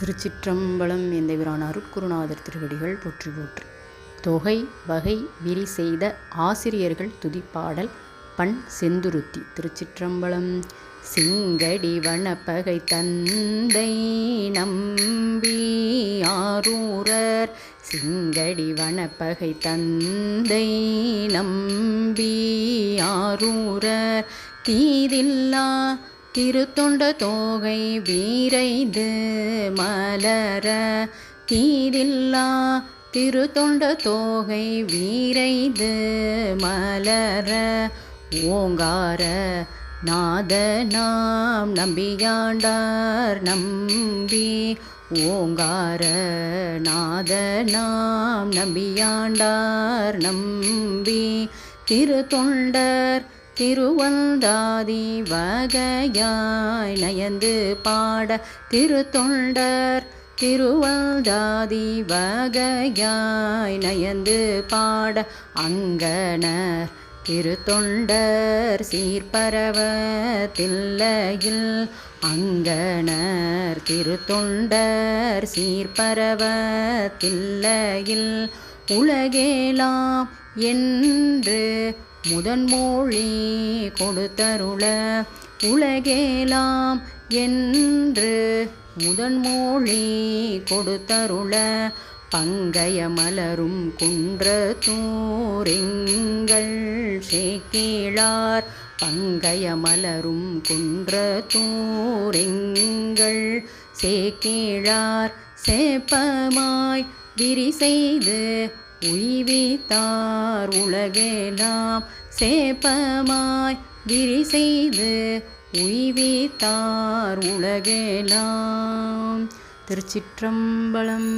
திருச்சிற்றம்பலம் எந்தவிரான் அருட்குருநாதர் திருவடிகள் போற்றி போற்று. தொகை வகை விரி செய்த ஆசிரியர்கள் துதிப்பாடல் பண் செந்துருத்தி. திருச்சிற்றம்பலம் சிங்கடி வனப்பகை தந்தை நம்பி ஆரூரர். சிங்கடி வனப்பகை தந்தை நம்பி ஆரூரர். தீதில்லா திருத்தொண்ட தோகை வீரைந்து மலர தீதில்லா திருத்தொண்ட தோகை வீரைந்து மலர ஓங்கார நாத நாம் நம்பியாண்டார் நம்பி. ஓங்கார நாத நாம் நம்பியாண்டார் நம்பி. திருத்தொண்டர் திருவந்தாதி வகையாய் நயந்து பாட திருத்தொண்டர். திருவந்தாதி வகையாய் நயந்து பாட அங்கனர். திருத்தொண்டர் சீர்பரவத்தில்லையில் அங்கனர். திருத்தொண்டர் சீர்பரவத்தில்லையில் உலகேலாம் என்று முதன்மொழி கொடுத்தருள உலகேலாம் என்று முதன்மொழி கொடுத்தருள பங்கைய மலரும் குன்றத்தூரெங்கள் சேக்கீழார். பங்கைய மலரும் குன்றத்தூரெங்கள் சேக்கீழார். சேப்பமாய் விரி செய்து உய்வித்தார் உலகெல்லாம் சேப்பமாய் விரி செய்து உய்வித்தார் உலகெல்லாம் திருச்சிற்றம்பலம்